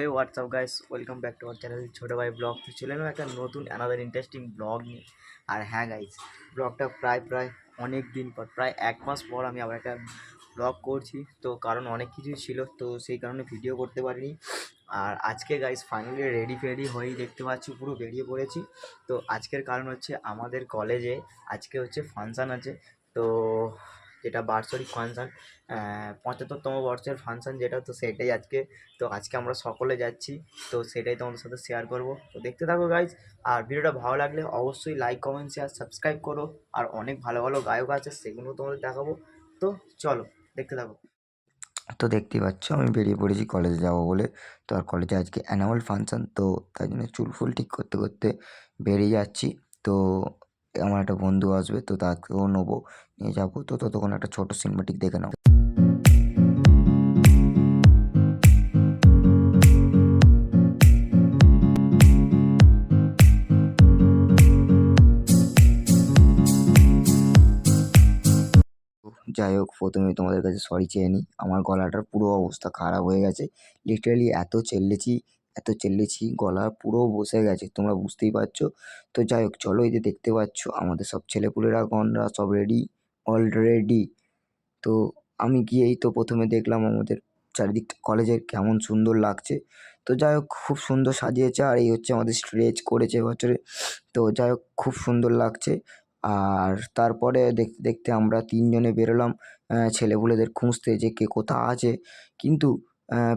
Hey WhatsApp guys welcome back to our channel ছোটো ভাই blog তো এলাম একটা নতুন অ্যানাদার ইন্টারেস্টিং ব্লগ নিয়ে। আর হ্যাঁ গাইস ব্লগটা প্রায় প্রায় অনেক দিন পর, প্রায় এক মাস পর আমি আবার একটা ব্লগ করছি। তো কারণ অনেক কিছুই ছিল, তো সেই কারণে ভিডিও করতে পারিনি। আর আজকে গাইস ফাইনালি রেডি ফেডি হয়েই দেখতে পাচ্ছি, পুরো বেরিয়ে পড়েছি। তো আজকের কারণ হচ্ছে আমাদের কলেজে আজকে হচ্ছে ফাংশান আছে। তো যেটা বার্ষিক ফাংশান পঁচাত্তরতম বর্ষের ফাংশান যেটা, তো সেটাই আজকে। তো আজকে আমরা সকলে যাচ্ছি, তো সেটাই তোমাদের সাথে শেয়ার করব। তো দেখতে থাকো গাইজ আর ভিডিওটা ভালো লাগলে অবশ্যই লাইক কমেন্ট শেয়ার সাবস্ক্রাইব করো। আর অনেক ভালো ভালো গায়ক আছে সেগুলো তোমাদের দেখাবো। তো চলো, দেখতে থাকো। তো দেখতেই পাচ্ছ, আমি বেরিয়ে পড়েছি কলেজে যাব বলে। তো আর কলেজে আজকে অ্যানুয়াল ফাংশন তো তাই জন্য চুল ফুল ঠিক করতে করতে বেরিয়ে যাচ্ছি। তো আমার একটা বন্ধু আসবে, তো তাকেও নেব। নিয়ে যাব, তো ততক্ষণ একটা ছোটো সিনেমাটিক দেখে নাও যাই হোক, প্রথমে তোমাদের কাছে সরি চেয়ে নিই। আমার গলাটার পুরো অবস্থা খারাপ হয়ে গেছে। লিটারালি এত চেল্লেছি এত চেল্লেছি, গলা পুরো বসে গেছে, তোমরা বুঝতেই পারছ? তো যাই হোক, চলো এই যে দেখতে পাচ্ছ, আমাদের সব ছেলেপুলেরা গনরা সব রেডি অলরেডি তো আমি গিয়েই তো প্রথমে দেখলাম আমাদের চারিদিকটা কলেজের কেমন সুন্দর লাগছে। তো যাই হোক, খুব সুন্দর সাজিয়েছে, আর এই হচ্ছে আমাদের স্ট্রেচ করেছে বছরে। তো যাই হোক, খুব সুন্দর লাগছে। আর তারপরে দেখতে দেখতে আমরা তিনজনে বেরোলাম ছেলেপুলেদের খুঁজতে যে কে কোথা আছে। কিন্তু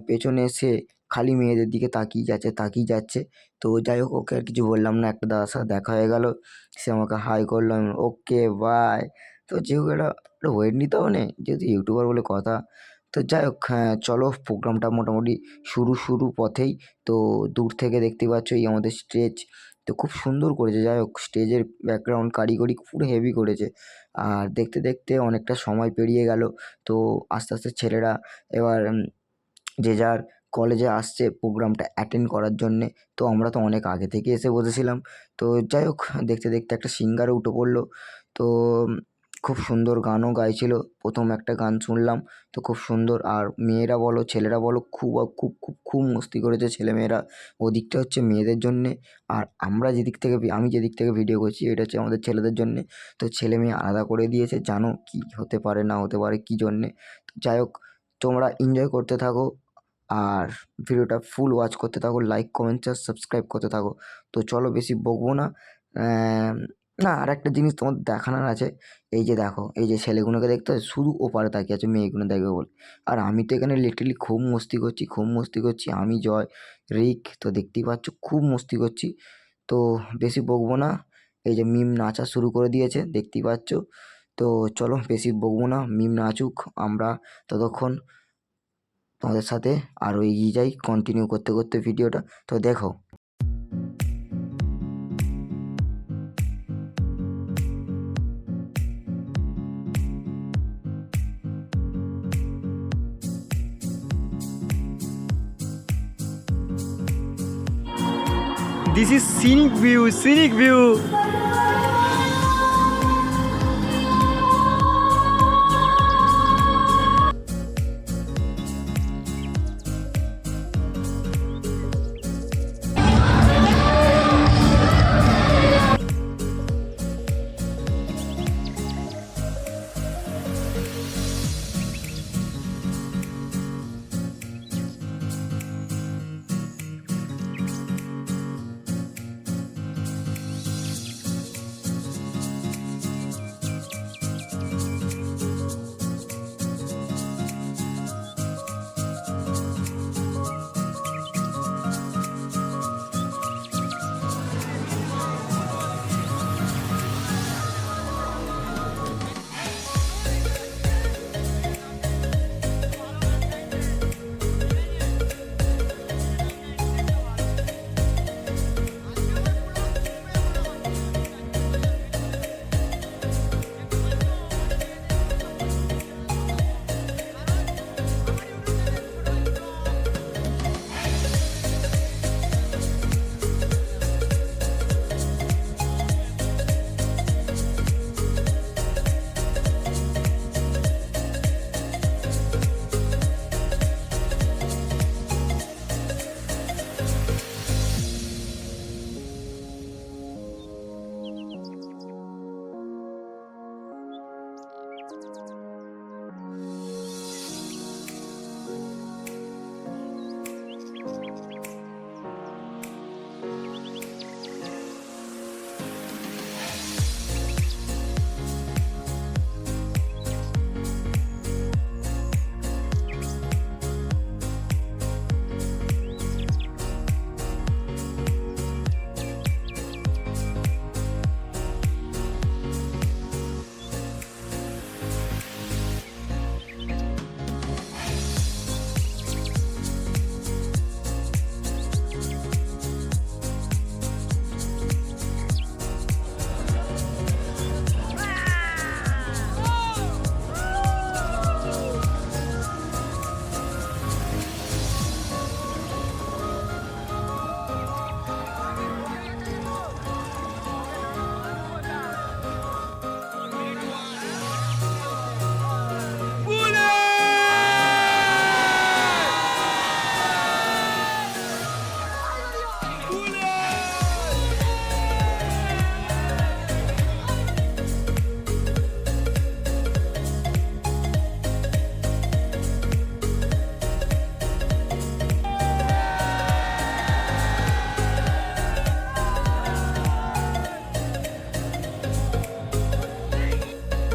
পেছনে এসে খালি মেয়েদের দিকে তাকিয়ে যাচ্ছে তাকিয়ে যাচ্ছে। তো যাই হোক, ওকে আর কিছু বললাম না। একটা দাদার সাথে দেখা হয়ে গেল। সে আমাকে হাই করল। আমি ওকে বাই তো যেহেতু একটা একটা ওয়েট নিতে হবে না? যেহেতু ইউটিউবার বলে কথা। তো যাই হোক হ্যাঁ চলো প্রোগ্রামটা মোটামুটি শুরু শুরু পথেই। তো দূর থেকে দেখতে পাচ্ছ এই আমাদের স্টেজ তো খুব সুন্দর করেছে। যাই হোক স্টেজের ব্যাকগ্রাউন্ড কারিগরি পুরো হেভি করেছে। আর দেখতে দেখতে অনেকটা সময় পেরিয়ে গেল। তো আস্তে আস্তে ছেলেরা এবার যে যার কলেজে আসছে প্রোগ্রামটা অ্যাটেন্ড করার জন্যে। তো আমরা তো অনেক আগে থেকে এসে বসেছিলাম। তো যাই হোক, দেখতে দেখতে একটা সিঙ্গারও উঠে পড়ল। তো খুব সুন্দর গানও গাইছিল। প্রথম একটা গান শুনলাম, তো খুব সুন্দর। আর মেয়েরা বলো, ছেলেরা বলো, খুব খুব খুব খুব মস্তি করেছে ছেলেমেয়েরা। ওদিকটা হচ্ছে মেয়েদের জন্যে। আর আমরা যেদিক থেকে আমি যেদিক থেকে ভিডিও করছি, এটা হচ্ছে আমাদের ছেলেদের জন্যে। তো ছেলে মেয়ে আলাদা করে দিয়েছে। জানো কি হতে পারে, না হতে পারে, কী জন্যে? তো যাই হোক, তোমরা এনজয় করতে থাকো। আর ভিডিওটা ফুল ওয়াচ করতে থাকো লাইক কমেন্ট শেয়ার সাবস্ক্রাইব করতে থাকো। তো চলো বেশি বকবো না। না আর একটা জিনিস তোমার দেখানোর আছে। এই যে দেখো, এই যে ছেলেগুলোকে দেখতে হয় শুধু ওপারে তাকিয়ে আছে, মেয়েগুলো দেখবে বলে। আর আমি তো এখানে লিটারালি খুব মস্তি করছি, খুব মস্তি করছি। আমি, জয়, রিক, তো দেখতেই পাচ্ছ, খুব মস্তি করছি। তো বেশি বকবো না। এই যে মিম নাচা শুরু করে দিয়েছে, দেখতেই পাচ্ছ। তো চলো বেশি বকবো না, মিম নাচুক, আমরা ততক্ষণ তোমাদের সাথে আরও এগিয়ে যাই কন্টিনিউ করতে করতে ভিডিওটা তো দেখো। This is scenic view scenic view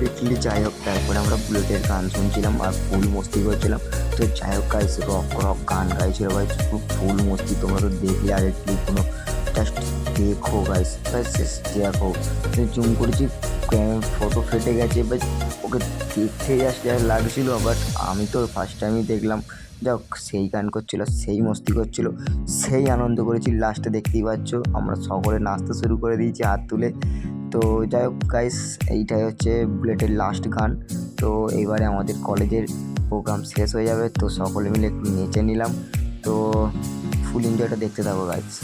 little যাই হোক, তারপরে আমরা বুলেটের গান শুনছিলাম আর ফুল মস্তি করছিলাম। তো যাই হোক গাইস রক রক গান গাইছিল ভাই, খুব ফুল মস্তি। তোমরা তো দেখলে আর একটু কোনো জাস্ট দেখো গাইস জাস্ট দেখো। জুম করেছি ফটো ফেটে গেছে বাট ওকে দেখতে জাস্ট লাগছিল বাট আমি তো ফার্স্ট টাইমই দেখলাম। যাক সেই গান করছিল, সেই মস্তি করছিল, সেই আনন্দ করেছি। লাস্টে দেখতেই পাচ্ছ, আমরা সকলে নাচতে শুরু করে দিয়েছি হাত তুলে। তো যাই হোক গাইস এইটাই হচ্ছে বুলেটের লাস্ট গান। তো এইবারে আমাদের কলেজের প্রোগ্রাম শেষ হয়ে যাবে, তো সকলে মিলে একটু নেচে নিলাম। তো ফুল এনজয়টা দেখতে থাকো গাইস